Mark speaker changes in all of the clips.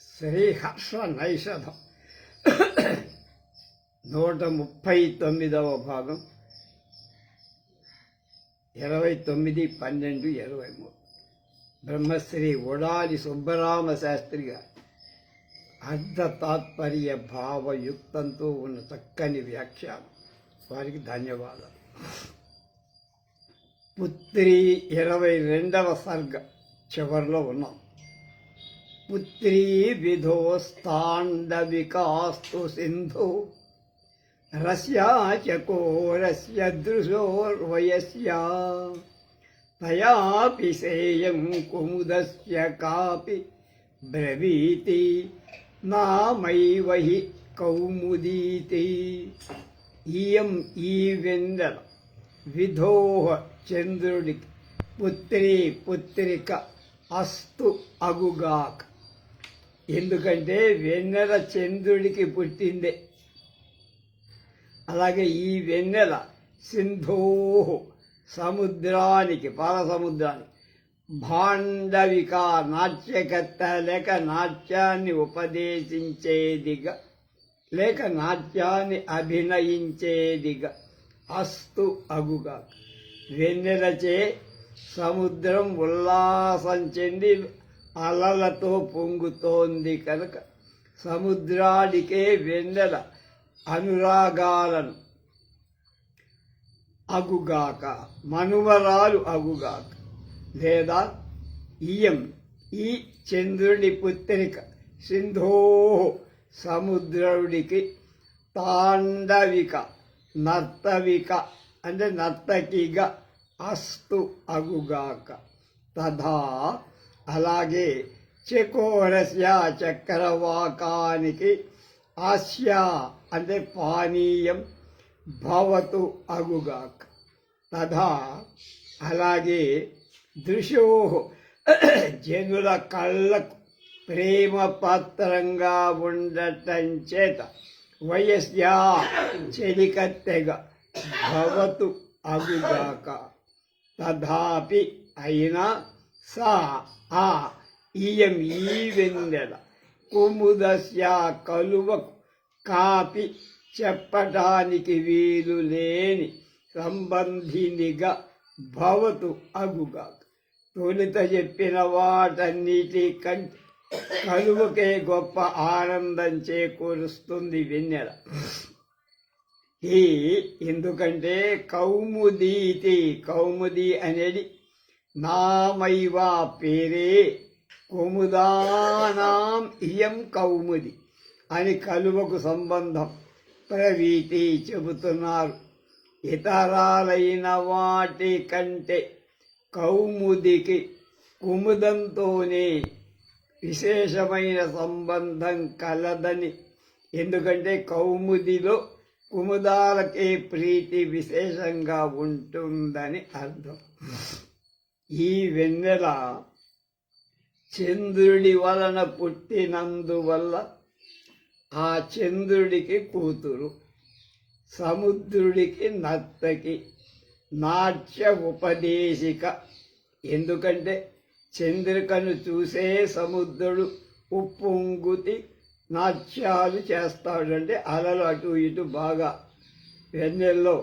Speaker 1: శ్రీహర్ష నైషధం నూట ముప్పై తొమ్మిదవ భాగం. ఇరవై తొమ్మిది పన్నెండు ఇరవై మూడు. బ్రహ్మశ్రీ ఉడాలి సుబ్బరామ శాస్త్రి గారు అర్ధ తాత్పర్య భావయుక్తంతో ఉన్న చక్కని వ్యాఖ్యానం. వారికి ధన్యవాదాలు. పుత్రి ఇరవై రెండవ సర్గ చివరిలో ఉన్నాం. పుత్రీ విధోస్తాండవికాస్తు సింధు. రస్యా చకోరస్య దృశోర్వయస్యా. తయాపి సేయం కుముదస్య కాపి బ్రవీతి. నామైవ హి కౌముదీతి. ఇయం ఈ వెందల విధోహ చంద్రుడికి పుత్రి పుత్రిక అస్తు అగుగాక. ఎందుకంటే వెన్నెల చంద్రుడికి పుట్టిందే. అలాగే ఈ వెన్నెల సింధూ సముద్రానికి పాల సముద్రానికి భాండవిక నాట్యకర్త లేక నాట్యాన్ని ఉపదేశించేదిగా లేక నాట్యాన్ని అభినయించేదిగా అస్తు అగుగా. వెన్నెలచే సముద్రం ఉల్లాసం చెంది అలలతో పొంగుతోంది కనుక సముద్రానికే వెన్నెల అనురాగాలను. అగుగాక మనుమరాలు అగుగాక. లేదా ఇయం ఈ చంద్రుడి పుత్రిక సింధో సముద్రుడికి తాండవిక నర్తవిక అంటే నర్తకిగా అస్తు అగుగాక. తథా అలాగే చకోరస్య చక్రవాకానికి ఆస్య అంటే పానీయం భవతు అగుగాక్. తథా అలాగే దృశో జనుల కళ్ళకు ప్రేమ పాత్రంగా ఉండటం చేత వయస్యా చెలికత్తెగ భవతు అగుగాక. తథాపి అయినా సా ఆ ఇయం ఈ వెన్నెల కుముదస్య కలువకు కాపి చెప్పటానికి వీలు లేని సంబంధినిగా భవతు అగుగాక తొలుత చెప్పిన వాటన్నిటి కంటే కలువకే గొప్ప ఆనందం చేకూరుస్తుంది వెన్నెల ఈ ఎందుకంటే కౌముదీతి కౌముది అనేది నామైవా పేరే కుముదానాం ఇయం కౌముది అని కలువకు సంబంధం. ప్రవీతి చెబుతున్నారు. ఇతరాలైన వాటి కంటే కౌముదికి కుముదంతోనే విశేషమైన సంబంధం కలదని. ఎందుకంటే కౌముదిలో కుముదాలకే ప్రీతి విశేషంగా ఉంటుందని అర్థం. ఈ వెన్నెల చంద్రుడి వలన పుట్టినందువల్ల ఆ చంద్రుడికి కూతురు సముద్రుడికి నర్తకి నాట్య ఉపదేశిక. ఎందుకంటే చంద్రికను చూసే సముద్రుడు ఉప్పొంగుతి నాట్యాలు చేస్తాడంటే అలలు అటు ఇటు బాగా వెన్నెల్లో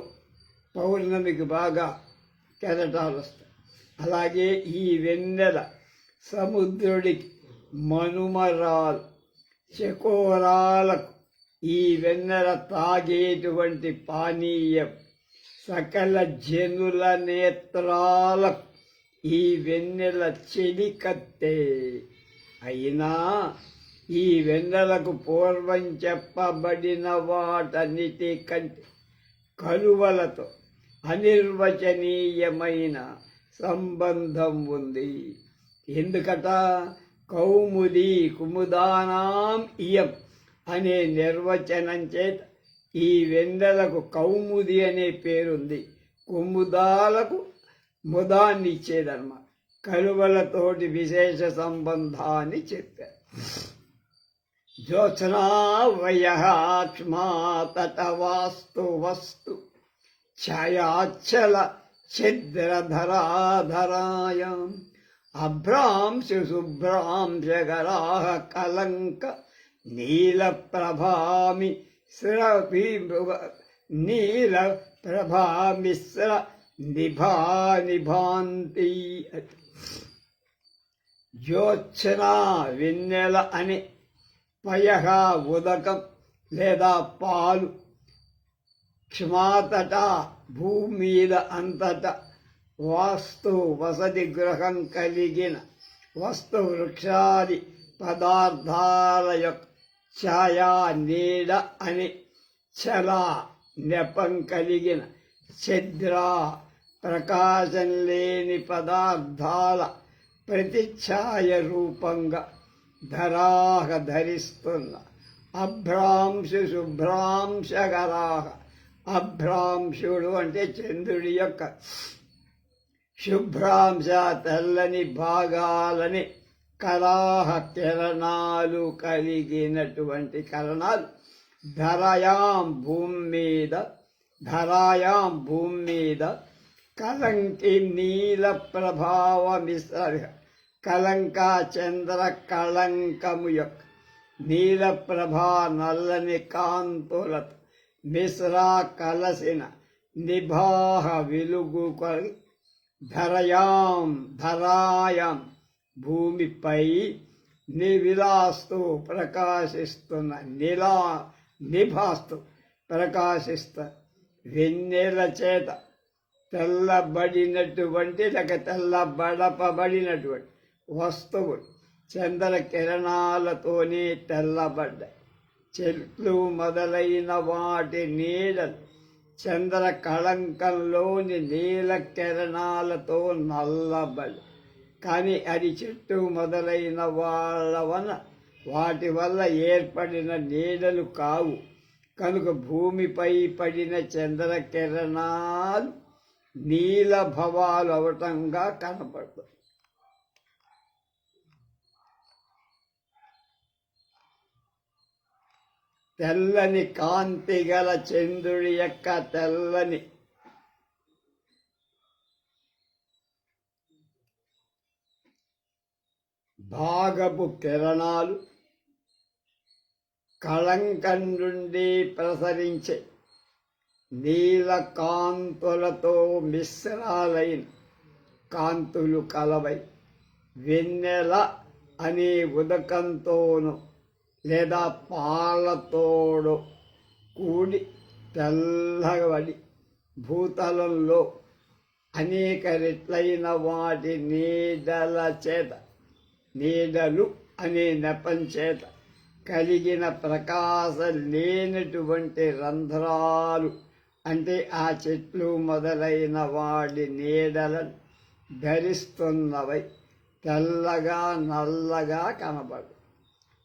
Speaker 1: పౌర్ణమికి బాగా కెరటాలు వస్తాయి అలాగే ఈ వెన్నెల సముద్రుడికి మనుమరాలు చకోరాలకు ఈ వెన్నెల తాగేటువంటి పానీయం సకల జనుల నేత్రాలకు ఈ వెన్నెల చెలికత్తే. అయినా ఈ వెన్నెలకు పూర్వం చెప్పబడిన వాటన్నిటి కంటే కలువలతో అనిర్వచనీయమైన సంబంధం ఉంది. ఎందుకట? కౌముది కుముదానాం ఇయం అనే నిర్వచనం చేత ఈ వెన్నెలకు కౌముది అనే పేరుంది. కుముదాలకు ముదాన్ని ఇచ్చేదన్నమాట. కలువలతోటి విశేష సంబంధాన్ని చెప్పారు. జ్యోత్స్నా తట వాస్తు వస్తు ఛాయాచల ఛిద్రధరాధరాయ అభ్రాంశు శుభ్రాంశకరాः కలంక నీలప్రభామి నీల ప్రభామిశ్ర నిభా నిభాంతి జ్యోత్సన వెన్నెల అని పయహ ఉదకం లేదా పాలు క్షమాతట భూమి మీద అంతట వాస్తు వసతి గృహం కలిగిన వస్తు వృక్షాది పదార్థాల యొక్క ఛాయా నీడ అని చలా నెపం కలిగిన ఛద్ర ప్రకాశం లేని పదార్థాల ప్రతిఛాయ రూపంగా ధరాహ ధరిస్తున్న అభ్రాంశు శుభ్రాంశకరాహ అభ్రాంశుడు అంటే చంద్రుడి యొక్క శుభ్రాంశ తెల్లని భాగాలని కళాహ కిరణాలు కలిగినటువంటి కరణాలు ధరయాం భూమి మీద ధరాయాం భూమి మీద కలంకి నీల ప్రభావ మిశ్ర కలంక చంద్ర కళంకము యొక్క నీల ప్రభా నల్లని కాంతులతో మిశ్రా కలసిన నిభాహ వెలుగు ధరయాం ధరాయం భూమిపై నివిలాస్తూ ప్రకాశిస్తున్న నిలా నిభాస్తు ప్రకాశిస్త వెన్నెల చేత తెల్లబడినటువంటి లేక తెల్లబడపబడినటువంటి వస్తువు చంద్ర కిరణాలతోనే తెల్లబడ్డాయి. చెట్లు మొదలైన వాటి నీడలు చంద్ర కళంకంలోని నీల కిరణాలతో నల్లబడి కానీ అది చెట్టు మొదలైన వాళ్ళ వల్ల వాటి వల్ల ఏర్పడిన నీడలు కావు. కనుక భూమిపై పడిన చంద్ర కిరణాలు అవటంగా కనపడుతుంది తెల్లని కాంతి గల చంద్రుడి యొక్క తెల్లని. భాగపు కిరణాలు కళంకం నుండి ప్రసరించే నీల కాంతులతో మిశ్రాలైన కాంతులు కలవై వెన్నెల అనే ఉదకంతోను లేదా పాలతోడు కూడి తెల్లబడి భూతలంలో అనేక రెట్లైన వాటి నీడల చేత నీడలు అనే నెపం చేత కలిగిన ప్రకాశం లేనటువంటి రంధ్రాలు అంటే ఆ చెట్లు మొదలైన వాడి నీడలను ధరిస్తున్నవై తెల్లగా నల్లగా కనబడు.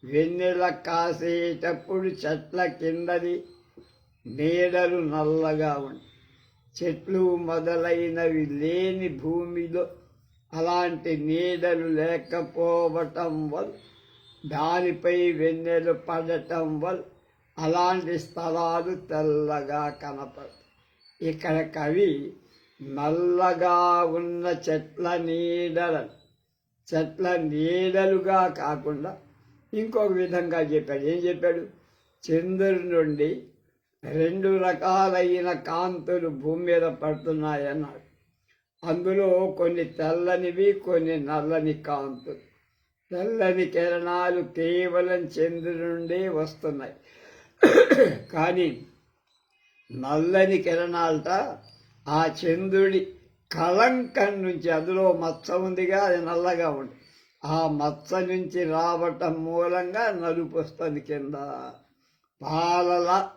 Speaker 1: వెన్నెల కాసేటప్పుడు చెట్ల కిందది నీడలు నల్లగా ఉండి చెట్లు మొదలైనవి లేని భూమిలో అలాంటి నీడలు లేకపోవటం వల్ల దానిపై వెన్నెలు పడటం వల్ల అలాంటి స్థలాలు తెల్లగా కనపడతాయి ఇక్కడ కవి నల్లగా ఉన్న చెట్ల నీడలను చెట్ల నీడలుగా కాకుండా ఇంకొక విధంగా చెప్పాడు. ఏం చెప్పాడు? చంద్రుడి నుండి రెండు రకాలైన కాంతులు భూమి మీద పడుతున్నాయన్నాడు అందులో కొన్ని తెల్లనివి కొన్ని నల్లని కాంతులు. తెల్లని కిరణాలు కేవలం చంద్రుడి నుండే వస్తున్నాయి. కానీ నల్లని కిరణాలట ఆ చంద్రుడి కళంకం నుంచి అందులో మచ్చ ఉందిగా అది నల్లగా ఉంది. ఆ మచ్చ నుంచి రావటం మూలంగా నలుపు వస్తుంది కింద. పాలల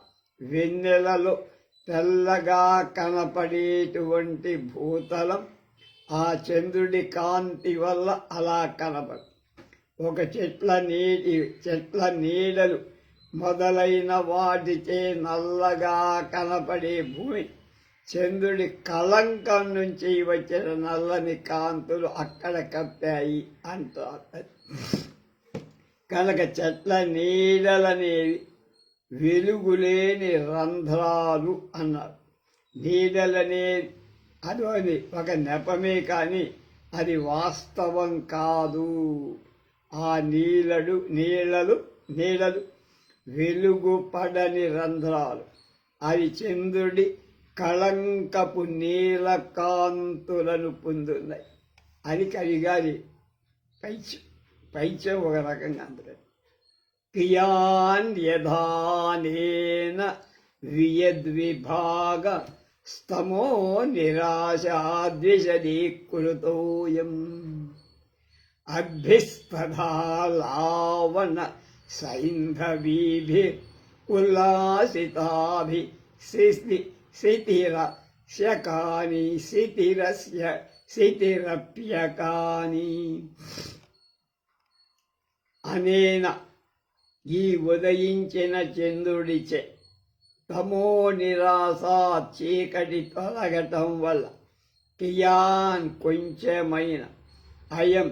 Speaker 1: వెన్నెలలో తెల్లగా కనపడేటువంటి భూతలం ఆ చంద్రుడి కాంతి వల్ల అలా కనపడు. ఒక చెట్ల నీటి చెట్ల నీడలు మొదలైన వాటిచే నల్లగా కనపడే భూమి. చంద్రుడి కలంకం నుంచి వచ్చిన నల్లని కాంతులు అక్కడ కప్పాయి అంటారు. కనుక చెట్ల నీడలనేవి వెలుగులేని రంధ్రాలు అన్నారు. నీడలనే అది ఒక నెపమే కానీ అది వాస్తవం కాదు. ఆ నీళ్ళడు నీళ్ళలు నీళ్ళలు వెలుగు పడని రంధ్రాలు. అవి చంద్రుడి కళంకపు నీలకాంతులను పొందున్నాయి అని కవిగారి పైచం పైచం ఒక రకంగా అందులో క్రియాన్ యథానేన వియద్విభాగ స్తమో నిరాశాద్విషదీకృతోయం అభ్యస్తథా లావణ సైంధవీభి ఉల్లాసితాభి శ్రీ శితిర శకాని శిథిరస్య శితిరప్యకాని అనేన ఈ ఉదయించిన చంద్రుడిచే తమో నిరాశ చీకటి తొలగటం వల్ల కియాన్ కొంచెమైన అయం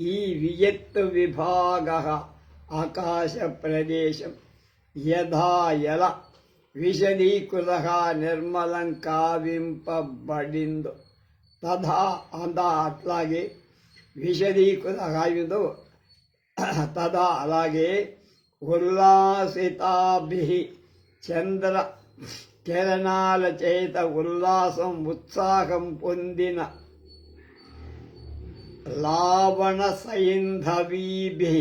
Speaker 1: ఈ వియత్తు విభాగ ఆకాశ ప్రదేశం యథా ఎలా విశదీకృత నిర్మలం కావింపబడిందో తథా అందా అట్లాగే విశదీకృత కావిందో తదా అలాగే ఉల్లాసితాభి చంద్ర కిరణాల చేత ఉల్లాసం ఉత్సాహం పొందిన లావణ సైంధవీభి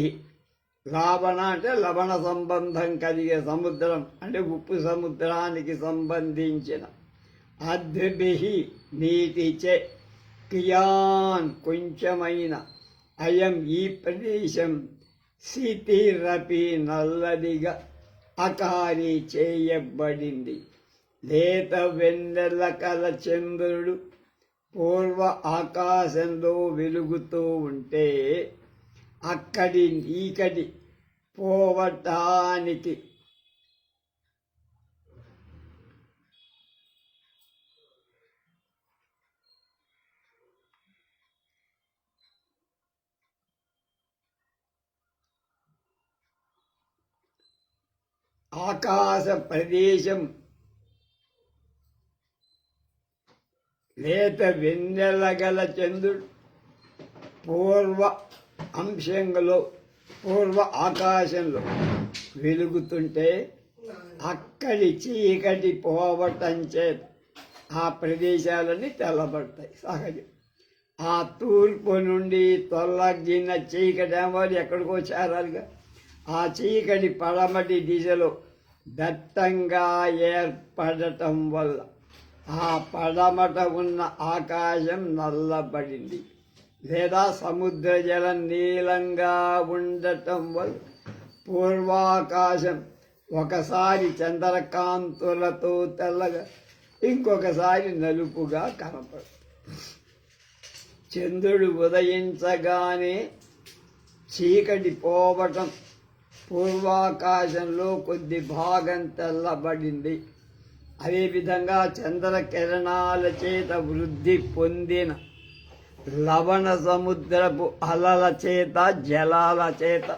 Speaker 1: లావణ అంటే లవణ సంబంధం కలిగే సముద్రం అంటే ఉప్పు సముద్రానికి సంబంధించిన. అద్భి నీటిచే కియాన్ కొంచెమైన. అయం ఈ ప్రదేశం శితిరపి నల్లదిగా అకారి చేయబడింది. లేత వెన్నెల కల చంద్రుడు పూర్వ ఆకాశంలో వెలుగుతూ ఉంటే అక్కడి ఇక్కడి పోవటానికి. ఆకాశ ప్రదేశం లేత వెన్నెల గల చంద్రుడు పూర్వ అంశంలో పూర్వ ఆకాశంలో వెలుగుతుంటే అక్కడి చీకటి పోవటం చేత ఆ ప్రదేశాలన్నీ తెల్లబడతాయి. సహజం. ఆ తూర్పు నుండి తొలగిన చీకటి వారు ఎక్కడికో చేరాలిగా. ఆ చీకటి పడమటి దిశలో దట్టంగా ఏర్పడటం వల్ల ఆ పడమట ఉన్న ఆకాశం నల్లబడింది. లేదా సముద్ర జలం నీలంగా ఉండటం వల్ల పూర్వాకాశం ఒకసారి చంద్రకాంతులతో తెల్లగా ఇంకొకసారి నలుపుగా కనపడు. చంద్రుడు ఉదయించగానే చీకటి పోవటం పూర్వాకాశంలో కొద్ది భాగం తెల్లబడింది. అదేవిధంగా చంద్ర కిరణాల చేత వృద్ధి పొందిన లవణ సముద్రపు అలల చేత జలాల చేత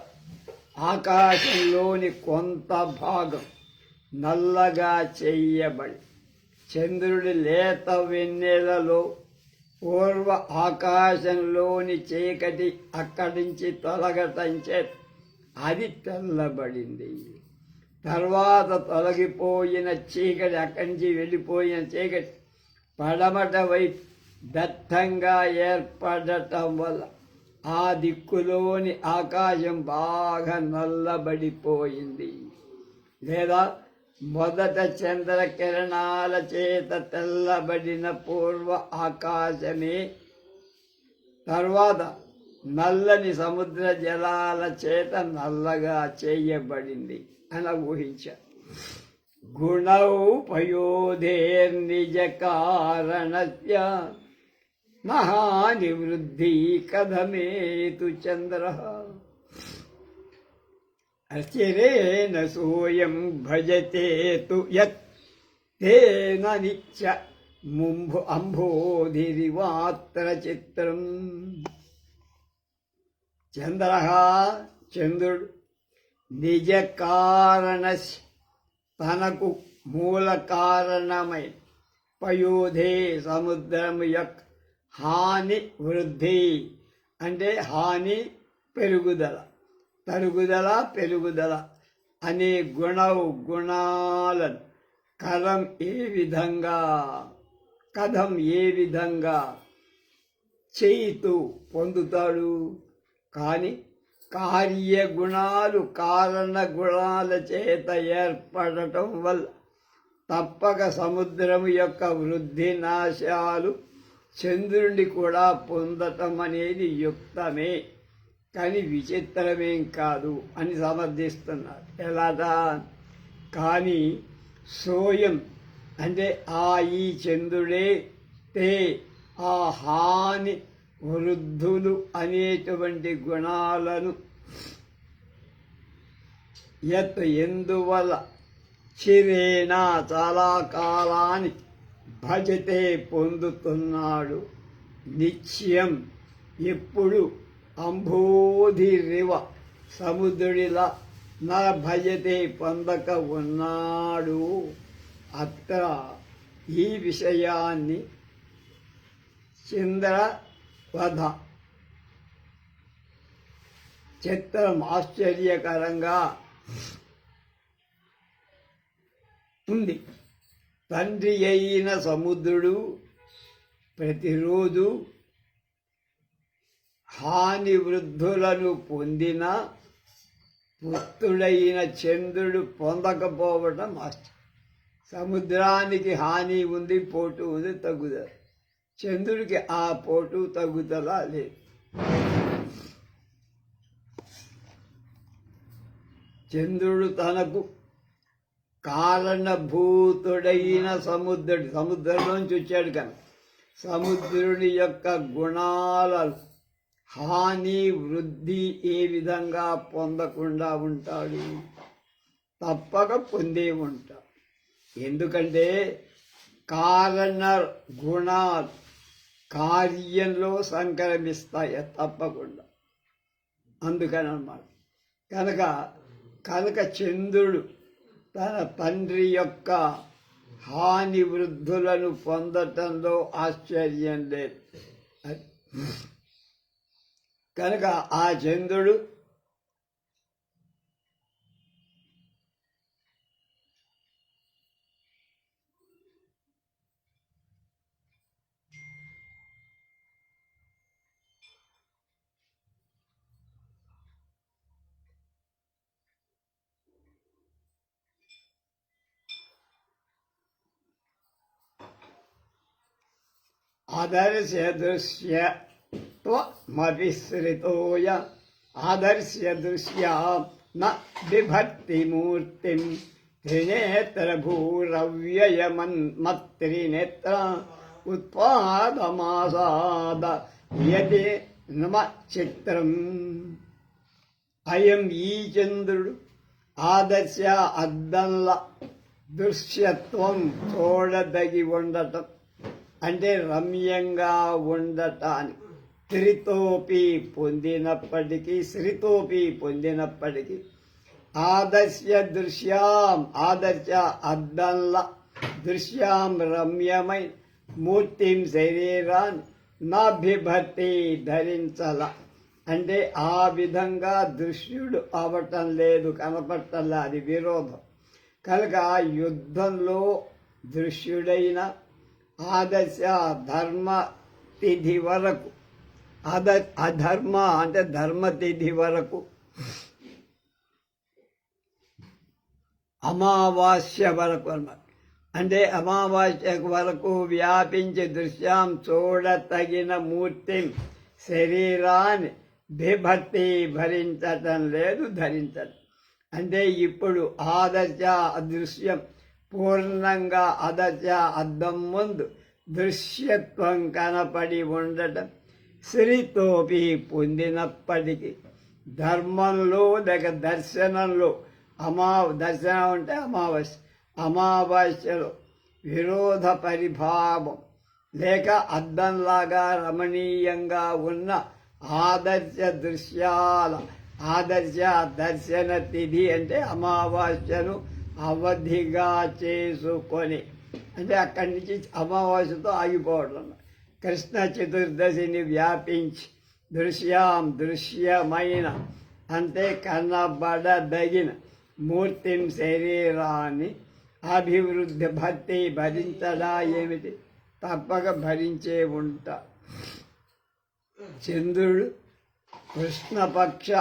Speaker 1: ఆకాశంలోని కొంత భాగం నల్లగా చెయ్యబడి చంద్రుడి లేత వెన్నెలలో పూర్వ ఆకాశంలోని చీకటి అక్కడి నుంచి తొలగటం చేత అది తెల్లబడింది. తర్వాత తొలగిపోయిన చీకటి అక్కడి నుంచి వెళ్ళిపోయిన చీకటి పడమట వైపు దట్టంగా ఏర్పడటం వల్ల ఆ దిక్కులోని ఆకాశం బాగా నల్లబడిపోయింది. లేదా మొదట చంద్ర కిరణాల చేత తెల్లబడిన పూర్వ ఆకాశమే తర్వాత నల్లని సముద్ర జలాల చేత నల్లగా చేయబడింది అని ఊహించారు గుణౌపయోధేర్నిజ కారణస్య మహానివృద్ధి కథమేతు చంద్ర. అచిరేణ సోయం భజతే తు యత్ తేన నిత్య ముంభు అంబోధిరివాత్ర చిత్రం. చంద్ర చంద్రుడు నిజ కారణ తనకు మూల కారణమై పయోధే సముద్రము యొక్క హాని వృద్ధి అంటే హాని పెరుగుదల. తరుగుదల పెరుగుదల అనే గుణవు గుణాలను కథం ఏ విధంగా కథం ఏ విధంగా చేయితూ పొందుతాడు? కానీ కార్యగుణాలు కారణ గుణాల చేత ఏర్పడటం వల్ల తప్పక సముద్రం యొక్క వృద్ధి నాశాలు చంద్రుడిని కూడా పొందటం అనేది యుక్తమే కానీ విచిత్రమేం కాదు అని సమర్థిస్తున్నారు. ఎలాగా కానీ సోయం అంటే ఆ ఈ చంద్రుడే తే ఆ హాని వృద్ధులు అనేటువంటి గుణాలను ఎత్ ఎందువల్ల చిరేనా చాలా కాలానికి భజతే పొందుతున్నాడు. నిత్యం ఎప్పుడు అంబోధిరివ సముద్రుడిలా నా భజతే పొందక ఉన్నాడు. అత్ర ఈ విషయాన్ని చంద్ర వధ చిత్రం ఆశ్చర్యకరంగా ఉంది. తండ్రి అయిన సముద్రుడు ప్రతిరోజు హాని వృద్ధులను పొందిన పుత్రుడైన చంద్రుడు పొందకపోవటం ఆశ్చర్యం సముద్రానికి హాని ఉంది పోటు ఉంది తగ్గుదల చంద్రుడికి ఆ పోటు తగ్గుదల లేదు. చంద్రుడు తనకు కారణభూతుడైన సముద్రుడు సముద్రంలోంచి వచ్చాడు కనుక. సముద్రుని యొక్క గుణాల హాని వృద్ధి ఏ విధంగా పొందకుండా ఉంటాడు? తప్పక పొందే ఉంటాడు. ఎందుకంటే కారణ గుణాలు కార్యంలో సంక్రమిస్తాయి తప్పకుండా. అందుకని అన్నమాట కనుక కనుక చంద్రుడు తన తండ్రి యొక్క హాని వృద్ధులను పొందటంలో ఆశ్చర్యం లేదు. కనుక ఆ చంద్రుడు ఆదర్శ్య దృశ్య త్వమవిశ్రితోయ ఆదర్శ్య దృశ్యా న బిభక్తి మూర్తిం త్రినేత్ర భూరవ్యయమన్మత్రినేత్ర ఉత్పాదమాసాద యది నమ చిత్రం అయం ఈ చంద్రుడు ఆదర్శ అద్దంల దృశ్యత్వం చూడదగి ఉండటం అంటే రమ్యంగా ఉండటానికి త్రితోపి పొందినప్పటికీ శ్రీతోపి పొందినప్పటికీ ఆదర్శ దృశ్యాం ఆదర్శ అద్దంల దృశ్యాం రమ్యమై మూర్తిం శరీరాన్ని నాభిభర్తి ధరించల. అంటే ఆ విధంగా దృశ్యుడు అవటం లేదు కనపట్టల అది విరోధం. కనుక యుద్ధంలో దృశ్యుడైన ఆదర్శ ధర్మ తిథి వరకు. అద అధర్మ అంటే ధర్మ తిథి వరకు. అమావాస్య వరకు అన్నమాట. అంటే అమావాస్య వరకు వ్యాపించి దృశ్యం చూడతగిన మూర్తి. శరీరాన్ని బిభక్తి భరించటం లేదు ధరించటం. అంటే ఇప్పుడు ఆదర్శ అదృశ్యం పూర్ణంగా అదర్శ అద్దం ముందు దృశ్యత్వం కనపడి ఉండటం శ్రీతోపి పొందినప్పటికీ ధర్మంలో లేక దర్శనంలో అమా దర్శనం అంటే అమావాస్య అమావాస్యలో విరోధ పరిభావం లేక అద్దంలాగా రమణీయంగా ఉన్న ఆదర్శ దృశ్యాల ఆదర్శ దర్శన తిథి అంటే అమావాస్యను అవధిగా చేసుకొని అంటే అక్కడి నుంచి అమావాస్యతో ఆగిపోవడం. కృష్ణ చతుర్దశిని వ్యాపించి దృశ్యాం దృశ్యమైన. అంతే కనబడదగిన మూర్తిని శరీరాన్ని అభివృద్ధి భక్తి భరించడా ఏమిటి? తప్పక భరించే ఉంటా. చంద్రుడు కృష్ణపక్ష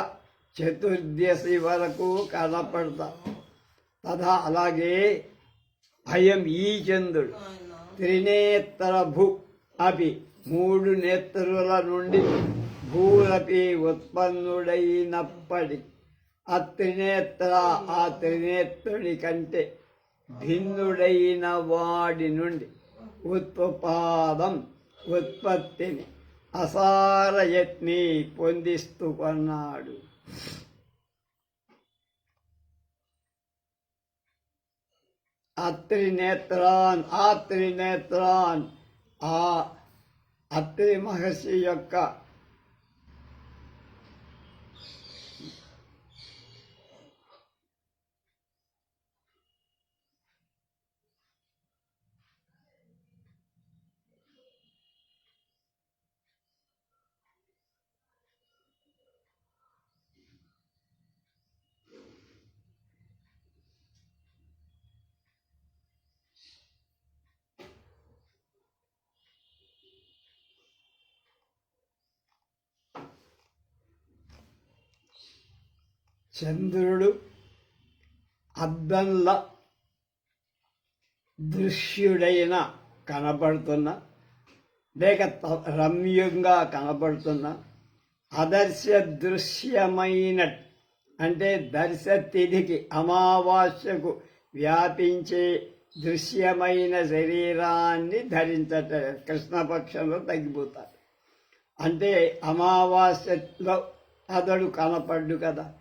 Speaker 1: చతుర్దశి వరకు కనపడతా తదా అలాగే అయం ఈ చంద్రుడు. త్రినేత్ర భూ అపి మూడు నేత్రుల నుండి భూరపి ఉత్పన్నుడైనప్పటి ఆ త్రినేత్ర ఆ త్రినేత్రుడి కంటే భిన్నుడైన వాడి నుండి ఉత్పాదం ఉత్పత్తిని అసారయత్ని పొందిస్తూ కొన్నాడు అత్రినేత్రాన్ ఆ త్రినేత్రాన్ ఆ అత్రి మహర్షి యొక్క చంద్రుడు అద్దంల దృశ్యుడైన కనపడుతున్న లేక త- రమ్యంగా కనపడుతున్న అదర్శ దృశ్యమైన అంటే దర్శ తిథికి అమావాస్యకు వ్యాపించే దృశ్యమైన శరీరాన్ని ధరించట కృష్ణపక్షంలో తగ్గిపోతారు. అంటే అమావాస్యలో అతడు కనపడ్డు కదా.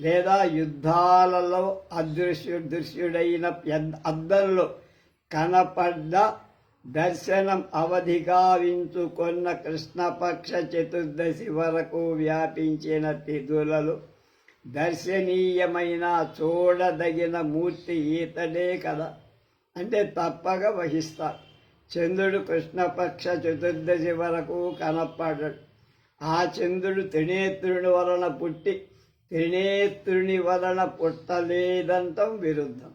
Speaker 1: లేదా యుద్ధాలలో అదృశ్యు దృశ్యుడైన అద్దంలో కనపడ్డ దర్శనం అవధిగా గావించుకున్న కృష్ణపక్ష చతుర్దశి వరకు వ్యాపించిన తిథులలో దర్శనీయమైన చూడదగిన మూర్తి ఈతడే కదా. అంటే తప్పక వహిస్తారు చంద్రుడు కృష్ణపక్ష చతుర్దశి వరకు కనపడ్డాడు ఆ చంద్రుడు త్రినేత్రుని వలన పుట్టి త్రినేత్రుని వలన పుట్టలేదంతం విరుద్ధం.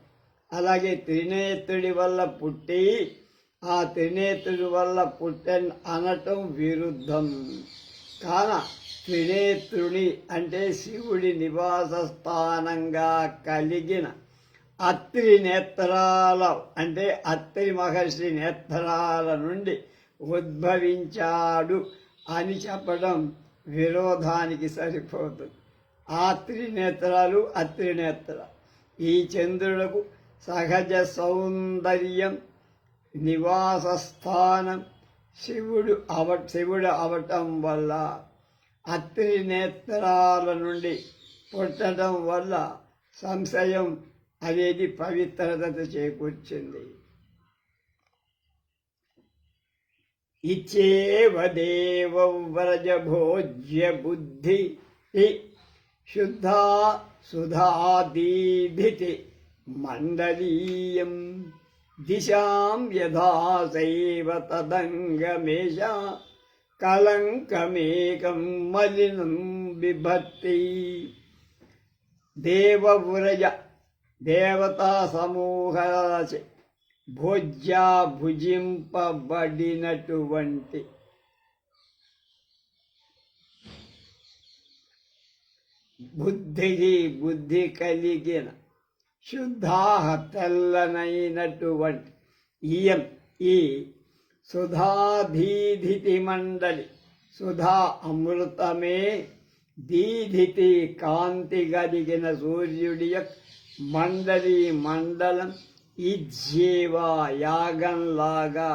Speaker 1: అలాగే త్రినేత్రుడి వల్ల పుట్టి ఆ త్రినేత్రుడి వల్ల పుట్టన్ అనటం విరుద్ధం. కాన త్రినేత్రుని అంటే శివుడి నివాస స్థానంగా కలిగిన అత్రి నేత్రాల అంటే అత్రి మహర్షి నేత్రాల నుండి ఉద్భవించాడు అని చెప్పడం విరోధానికి సరిపోతుంది ఆ త్రినేత్రాలు అత్రినేత్ర ఈ చంద్రులకు సహజ సౌందర్యం నివాస స్థానం శివుడు అవ శివుడు అవటం వల్ల అత్రి నేత్రాల నుండి పుట్టడం వల్ల సంశయం అనేది పవిత్రత చేకూర్చింది. ఇచ్చేవ దేవ వ్రజ భోజ్య బుద్ధి శుద్ధా సుధాదీభితి మండలీయం. దిశాం యథాసైవ తదంగమేష. కలంకమేకం మలినం బిభత్తి దేవవ్రజ దేవతా సమూహాలచే భోజ్యా భుజింపబడినటువంటి బుద్ధికి బుద్ధి కలిగిన శుద్ధాహ తెల్లనైనటువంటి ఇయం ఈ సుధాధీధితి మండలి సుధా అమృతమే దీధితి కాంతి కలిగిన సూర్యుడి యొక్క మండలి మండలం. ఇజ్జీవ యాగంలాగా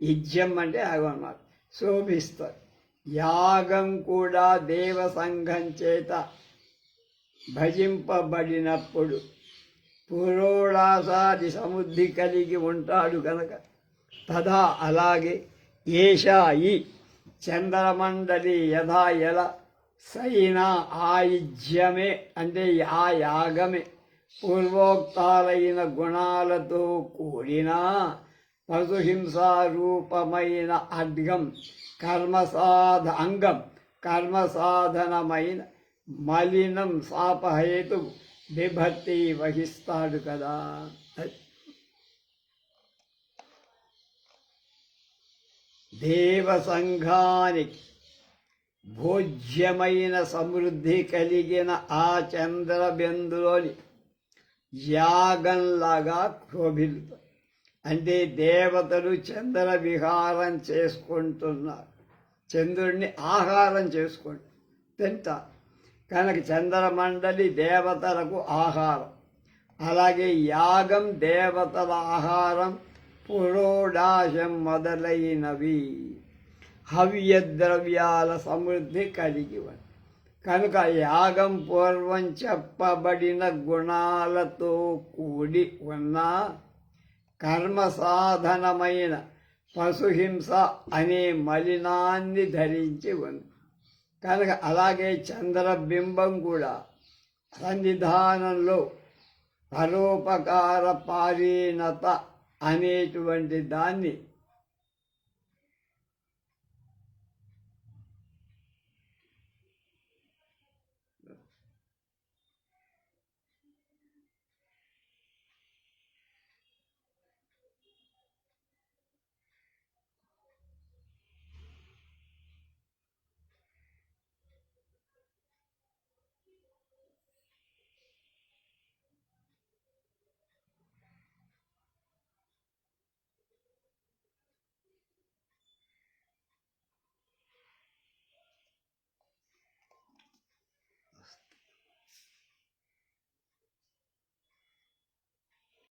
Speaker 1: ఇజ్జం అంటే యాగం అన్నమాట. శోభిస్తారు యాగం కూడా దేవ సంఘం చేత భజింపబడినప్పుడు పురోడాసాది సముద్ధి కలిగి ఉంటాడు కనుక తదా అలాగే ఏషా ఈ చంద్రమండలి యథా ఎల సైనా ఆయుజ్యమే అంటే ఆ యాగమే. పూర్వోక్తాలైన గుణాలతో కూడిన పశుహింసారూపమైన అడ్గం కర్మసాధ అంగం కర్మసాధనమైన మలినం శాపహేతు విభక్తి వహిస్తాడు కదా. దేవసంఘానికి దేవ భోజ్యమైన సమృద్ధి కలిగిన ఆ చంద్రబిందులోని యాగంలాగా క్షోభిల్లుతాయి అంటే దేవతలు చంద్ర విహారం చేసుకుంటున్నారు. చంద్రుడిని ఆహారం చేసుకోండి. తింటారు కనుక చంద్రమండలి దేవతలకు ఆహారం. అలాగే యాగం దేవతల ఆహారం పురోడాశం మొదలైనవి. హవ్య ద్రవ్యాల సమృద్ధి కలిగి కనుక యాగం పూర్వం చెప్పబడిన గుణాలతో కూడి ఉన్న కర్మ సాధనమైన పశుహింస అనే మలినాన్ని ధరించి ఉంది. కనుక అలాగే చంద్రబింబం కూడా సన్నిధానంలో పరోపకార పారీణత అనేటువంటి దాన్ని